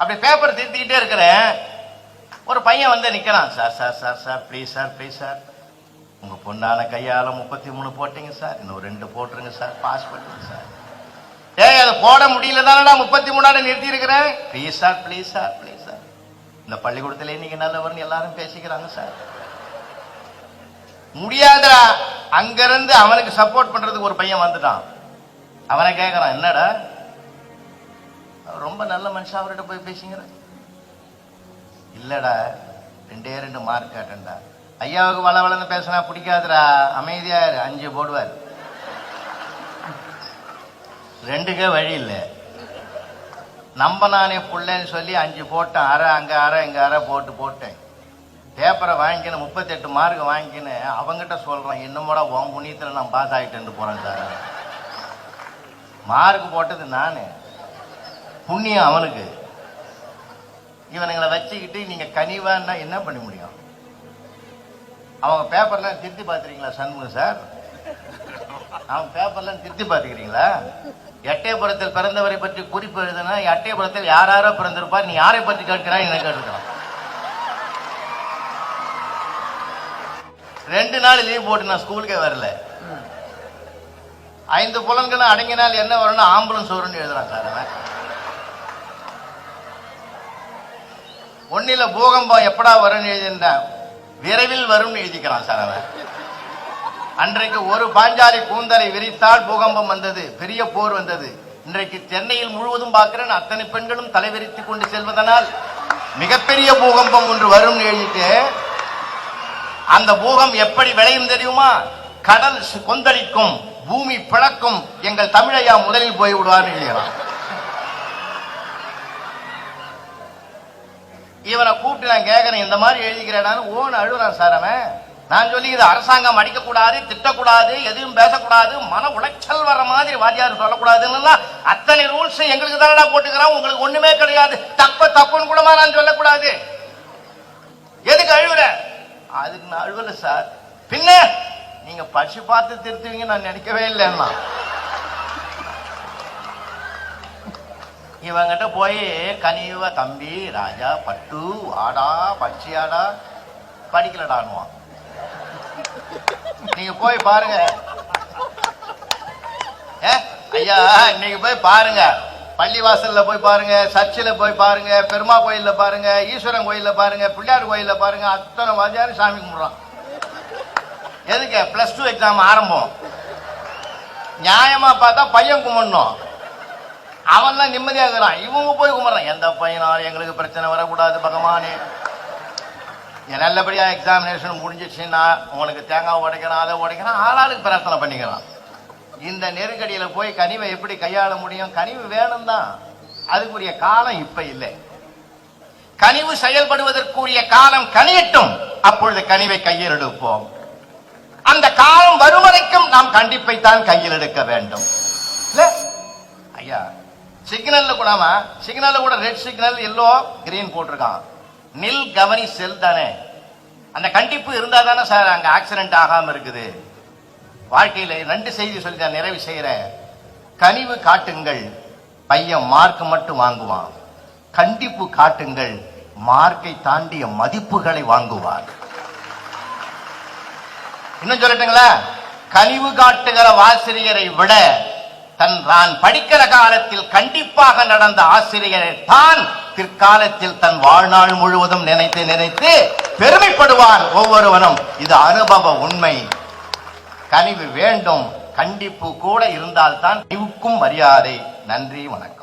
அப்படி பேப்பர் திருத்திக்கிட்டே இருக்கிறேன் ஒரு பையன் வந்து நிற்கிறான் sir sir sir sir please sir please sir. உங்கள் பொண்ணான கையால் முப்பத்தி மூணு போட்டீங்க சார். இன்னும் ரெண்டு போட்டுருங்க சார். பாஸ் பண்ணுங்க சார். ஏய் அதை போட முடியல தானடா முப்பத்தி மூணாடு நிறுத்தி இருக்கிறேன் please sir please sir please sir. இந்த பள்ளிக்கூடத்துல நீங்க நல்லவர்னு எல்லாரும் பேசிக்கிறாங்க சார். முடியாதா அங்கிருந்து அவனுக்கு சப்போர்ட் பண்றதுக்கு ஒரு பையன் வந்துட்டான். அவனை கேட்கறான் என்னடா? ரொம்ப நல்ல மனுஷன் அவர்கிட்ட போய் பேசிங்கிற? இல்லடா ரெண்டே ரெண்டு மார்க் கேட்டேன்டா. ஐயாவுக்கு வள வளன்னு பேசினா பிடிக்காதுடா. அமைதியா இரு. அஞ்சு போடுவார். ரெண்டுக்கே வழி இல்லை. நம்ம நானே புள்ளேன்னு சொல்லி அஞ்சு போட்டேன். அரை அங்கே அரை இங்கே அரை போட்டு போட்டேன். பேப்பரை வாங்கிக்கின முப்பத்தெட்டு மார்க் வாங்கிக்கின்னு அவங்ககிட்ட சொல்கிறேன் இன்னமோட உன் புண்ணியத்தில் நான் பாஸ் ஆகிட்டேன்னு போகிறேன் சார். மார்க் போட்டது நான். புண்ணியம் அவனுக்கு. இவனுங்களை வச்சுக்கிட்டு நீங்க கனிவான்னா என்ன பண்ண முடியும்? அவங்க பேப்பர்லாம் திருத்தி பார்த்துறீங்களா சண்முகம் சார்? அவங்க பேப்பர்லாம் திருத்தி பார்த்துக்கிறீங்களா? எட்டயபுரத்தில் பிறந்தவரை பற்றி குறிப்பு எழுதுனா எட்டயபுரத்தில் யார் யாரோ பிறந்திருப்பார் நீ யாரை பற்றி கேட்கிறாய் என்ன கேட்டுக்கலாம் ரெண்டு நாள் லீவ் போட்டு நான் ஸ்கூலுக்கே வரல. ஐந்து புலன்களும் அடங்கினால் என்ன வரும்னு ஆம்புலன்ஸ் வரும்னு எழுதுறான் சார் அவன். ஒன்னில பூகம்பம் எப்படா வரும்னு எழுதியிருந்தான் விரைவில் வரும்னு எழுதிக்கிறான் சார் அவன். அன்றைக்கு ஒரு பாஞ்சாலி கூந்தலை விரித்தால் பூகம்பம் வந்தது பெரிய போர் வந்தது. இன்றைக்கு சென்னையில் முழுவதும் பார்க்கிறேன் அத்தனை பெண்களும் தலைவிரித்து கொண்டு செல்வதனால் மிகப்பெரிய பூகம்பம் ஒன்று வரும்னு எழுதிட்டு அந்த பூகம் எப்படி விளையும் தெரியுமா? கடல் சு- கொந்தளிக்கும் பூமி பிளக்கும் எங்கள் தமிழையா முதலில் போய் விடுவார்னு எழுதுகிறான் இவனை கூப்பிட்டு நான் கேட்கறேன் இந்த மாதிரி எழுதிக்கிறேடான்னு ஓன் அழுகுறான் சார் அவன். நான் சொல்லி இது அரசாங்கம் அடிக்கக்கூடாது திட்டக்கூடாது எதுவும் பேசக்கூடாது மன உளைச்சல் வர மாதிரி வாத்தியார் சொல்லக்கூடாதுன்னு அத்தனை ரூல்ஸ் எங்களுக்கு தானடா போட்டுக்கிறான் உங்களுக்கு ஒண்ணுமே கிடையாது. தப்பு தப்புன்னு கூடமா நான் சொல்லக்கூடாது. எதுக்கு அழுகுற அதுக்கு நான் அழுகல சார். பின்ன நீங்க படிச்சு பார்த்து திருத்துவீங்க நான் நினைக்கவே இல்லைன்னா. இவங்கிட்ட போய் கனிவ தம்பி ராஜா பட்டு வாடா பட்சியாடா படிக்கலடான்னுவான். நீங்க போய் பாருங்க. ஏ, ஐயா இன்னைக்கு போய் பாருங்க. பள்ளிவாசல்ல போய் பாருங்க சர்ச்சில் போய் பாருங்க பெருமா கோயில்ல பாருங்க ஈஸ்வரன் கோயில்ல பாருங்க பிள்ளையார் கோயில்ல பாருங்க அத்தனை வாதியாரும் சாமி கும்பிடுறான். எதுக்கு? பிளஸ் டூ எக்ஸாம் ஆரம்பம். நியாயமா பார்த்தா பையன் கும்பிடணும். அவன்லாம் நிம்மதியா இருக்கிறான். இவங்க போய் கும்பிட்றான். எந்த பையனாலும் எங்களுக்கு பிரச்சனை வரக்கூடாது பகவானே. என் நல்லபடியா எக்ஸாமினேஷன் முடிஞ்சிச்சுன்னா உனக்கு தேங்காய் உடைக்கிறான் அதை உடைக்கிறான் ஆளாளுக்கு பிரார்த்தனை பண்ணிக்கிறான் இந்த நெருக்கடியில போய் கனிவை எப்படி கையாள முடியும்? கனிவு வேணும் தான் அதுக்குரிய காலம் இப்ப இல்லை. கனிவு செயல்படுவதற்குரிய காலம் கனியட்டும். அப்பொழுது கனிவை கையில் எடுப்போம் அந்த காலம் வரும் வரைக்கும் நாம் கண்டிப்பை தான் கையில் எடுக்க வேண்டும். இல்ல? ஐயா சிக்னல்ல கூடமா சிக்னல்ல கூட ரெட் சிக்னல் எல்லோ கிரீன் போட்டிருக்கான். நில் கவனி செல் தானே. அந்த கண்டிப்பு இருந்தா தானே சார் அங்க ஆக்சிடென்ட் ஆகாம இருக்குது. வாழ்க்கையில ரெண்டு செய்தி சொல்லி நான் நிறைவு செய்யறேன் கனிவு காட்டுங்கள் பையன் மார்க் மட்டும் வாங்குவான். கண்டிப்பு காட்டுங்கள் மார்க்கை தாண்டிய மதிப்புகளை வாங்குவார் இன்னும் சொல்லட்டுங்களா? கனிவு காட்டுகிற வாசிரியரை விட தன் தான் படிக்கிற காலத்தில் கண்டிப்பாக நடந்த ஆசிரியரை தான் பிற்காலத்தில் தன் வாழ்நாள் முழுவதும் நினைத்து நினைத்து பெருமைப்படுவான் ஒவ்வொருவனும். இது அனுபவ உண்மை. கனிவு வேண்டும். கண்டிப்பு கூட இருந்தால்தான் இவுக்கும் மரியாதை. நன்றி வணக்கம்.